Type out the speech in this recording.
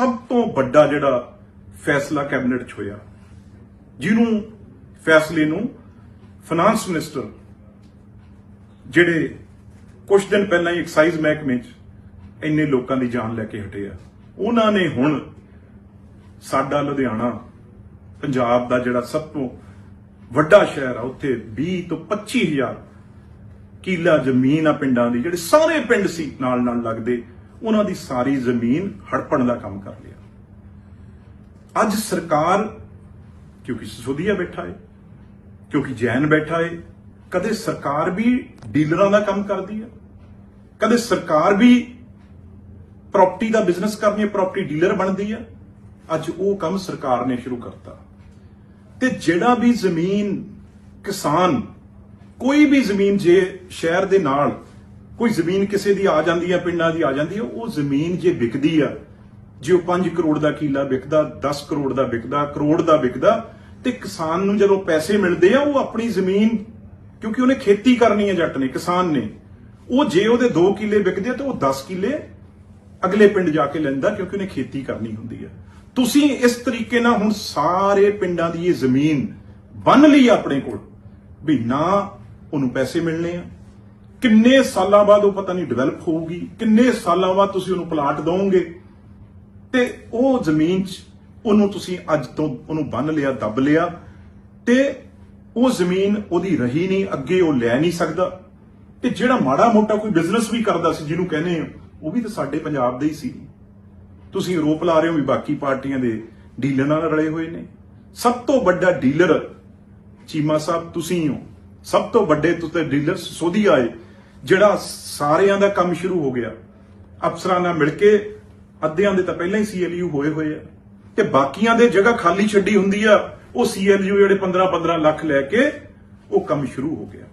ਸਭ ਤੋਂ ਵੱਡਾ ਜਿਹੜਾ ਫੈਸਲਾ ਕੈਬਨਿਟ 'ਚ ਹੋਇਆ। ਜਿਹਨੂੰ, ਫੈਸਲੇ ਨੂੰ ਫਾਈਨਾਂਸ ਮਿਨਿਸਟਰ ਜਿਹੜੇ ਕੁਝ ਦਿਨ ਪਹਿਲਾਂ ਹੀ ਐਕਸਾਈਜ਼ ਮਹਿਕਮੇ 'ਚ ਇੰਨੇ ਲੋਕਾਂ ਦੀ ਜਾਨ ਲੈ ਕੇ ਹਟੇ ਆ। ਉਹਨਾਂ ਨੇ ਹੁਣ ਸਾਡਾ ਲੁਧਿਆਣਾ ਪੰਜਾਬ ਦਾ ਜਿਹੜਾ ਸਭ ਤੋਂ ਵੱਡਾ ਸ਼ਹਿਰ ਆ, ਉੱਥੇ 20 ਤੋਂ 25000 ਕਿੱਲਾ ਜ਼ਮੀਨ ਆ ਪਿੰਡਾਂ ਦੀ, ਜਿਹੜੇ ਸਾਰੇ ਪਿੰਡ ਸੀ ਨਾਲ ਨਾਲ ਲੱਗਦੇ। ਉਹਨਾਂ ਦੀ ਸਾਰੀ ਜ਼ਮੀਨ ਹੜਪਣ ਦਾ ਕੰਮ ਕਰ ਲਿਆ। ਅੱਜ ਸਰਕਾਰ ਕਿਉਂਕਿ ਸਸੋਦੀਆ ਬੈਠਾ ਹੈ ਕਿਉਂਕਿ ਜੈਨ ਬੈਠਾ ਹੈ ਕਦੇ ਸਰਕਾਰ ਵੀ ਡੀਲਰਾਂ ਦਾ ਕੰਮ ਕਰਦੀ ਹੈ ਕਦੇ ਸਰਕਾਰ ਵੀ ਪ੍ਰਾਪਰਟੀ ਦਾ ਬਿਜ਼ਨਸ ਕਰਨੀ ਹੈ ਪ੍ਰਾਪਰਟੀ ਡੀਲਰ ਬਣਦੀ ਹੈ ਅੱਜ ਉਹ ਕੰਮ ਸਰਕਾਰ ਨੇ ਸ਼ੁਰੂ ਕਰਤਾ। ਤੇ ਜਿਹੜਾ ਵੀ ਜ਼ਮੀਨ ਕਿਸਾਨ, ਕੋਈ ਵੀ ਜ਼ਮੀਨ ਜੇ ਸ਼ਹਿਰ ਦੇ ਨਾਲ ਕੋਈ ਜ਼ਮੀਨ ਕਿਸੇ ਦੀ ਆ ਜਾਂਦੀ ਹੈ ਪਿੰਡਾਂ ਦੀ ਆ ਜਾਂਦੀ ਹੈ ਉਹ ਜ਼ਮੀਨ ਜੇ ਵਿਕਦੀ ਆ, ਜੇ ਉਹ 5 ਕਰੋੜ ਦਾ ਕਿੱਲਾ ਵਿਕਦਾ 10 ਕਰੋੜ ਦਾ ਵਿਕਦਾ, ਕਰੋੜ ਦਾ ਵਿਕਦਾ, ਤੇ ਕਿਸਾਨ ਨੂੰ ਜਦੋਂ ਪੈਸੇ ਮਿਲਦੇ ਆ, ਉਹ ਆਪਣੀ ਜ਼ਮੀਨ, ਕਿਉਂਕਿ ਉਹਨੇ ਖੇਤੀ ਕਰਨੀ ਹੈ ਜੱਟ ਨੇ, ਕਿਸਾਨ ਨੇ, ਉਹ ਜੇ ਉਹਦੇ 2 ਕਿੱਲੇ ਵਿਕਦੇ ਆ, ਤੇ ਉਹ 10 ਕਿੱਲੇ ਅਗਲੇ ਪਿੰਡ ਜਾ ਕੇ ਲੈਂਦਾ, ਕਿਉਂਕਿ ਉਹਨੇ ਖੇਤੀ ਕਰਨੀ ਹੁੰਦੀ ਹੈ ਤੁਸੀਂ ਇਸ ਤਰੀਕੇ ਨਾਲ ਹੁਣ ਸਾਰੇ ਪਿੰਡਾਂ ਦੀ ਇਹ ਜ਼ਮੀਨ ਬੰਨ ਲਈ ਆ ਆਪਣੇ ਕੋਲ, ਵੀ ਨਾ ਉਹਨੂੰ ਪੈਸੇ ਮਿਲਣੇ ਆ ਕਿੰਨੇ ਸਾਲਾਂ ਬਾਅਦ ਉਹ ਪਤਾ ਨਹੀਂ ਡਿਵੈਲਪ ਹੋਊਗੀ, ਕਿੰਨੇ ਸਾਲਾਂ ਬਾਅਦ ਤੁਸੀਂ ਉਹਨੂੰ ਪਲਾਟ ਦੋਗੇ ਤੇ ਉਹ ਜ਼ਮੀਨ 'ਚ ਉਹਨੂੰ ਤੁਸੀਂ ਅੱਜ ਤੋਂ ਉਹਨੂੰ ਬੰਨ ਲਿਆ, ਦੱਬ ਲਿਆ, ਤੇ ਉਹ ਜ਼ਮੀਨ ਉਹਦੀ ਰਹੀ ਨਹੀਂ, ਅੱਗੇ ਉਹ ਲੈ ਨਹੀਂ ਸਕਦਾ। ਤੇ ਜਿਹੜਾ ਮਾੜਾ ਮੋਟਾ ਕੋਈ ਬਿਜ਼ਨਸ ਵੀ ਕਰਦਾ ਸੀ, ਜਿਹਨੂੰ ਕਹਿੰਦੇ ਆ, ਉਹ ਵੀ ਤਾਂ ਸਾਡੇ ਪੰਜਾਬ ਦੇ ਹੀ ਸੀ। ਤੁਸੀਂ ਆਰੋਪ ਲਾ ਰਹੇ ਹੋ ਵੀ ਬਾਕੀ ਪਾਰਟੀਆਂ ਦੇ ਡੀਲਰ ਨਾਲ ਰਲੇ ਹੋਏ ਨੇ। ਸਭ ਤੋਂ ਵੱਡਾ ਡੀਲਰ ਚੀਮਾ ਸਾਹਿਬ, ਤੁਸੀਂ ਹੋ ਸਭ ਤੋਂ ਵੱਡੇ ਤੁਸੀਂ ਡੀਲਰ ਸੋਧੀ ਆਏ। ਜਿਹੜਾ ਸਾਰਿਆਂ ਦਾ ਕੰਮ ਸ਼ੁਰੂ ਹੋ ਗਿਆ। ਅਫਸਰਾਂ ਨਾਲ ਮਿਲ ਕੇ ਅੱਧਿਆਂ ਦੇ ਤਾਂ ਪਹਿਲਾਂ ਹੀ ਸੀਐਲਯੂ ਹੋਏ ਹੋਏ ਆ। ਤੇ ਬਾਕੀਆਂ ਦੇ ਜਗ੍ਹਾ ਖਾਲੀ ਛੱਡੀ ਹੁੰਦੀ ਆ, ਉਹ ਸੀਐਲਯੂ ਜਿਹੜੇ 15 15 ਲੱਖ ਲੈ ਕੇ ਉਹ ਕੰਮ ਸ਼ੁਰੂ ਹੋ ਗਿਆ।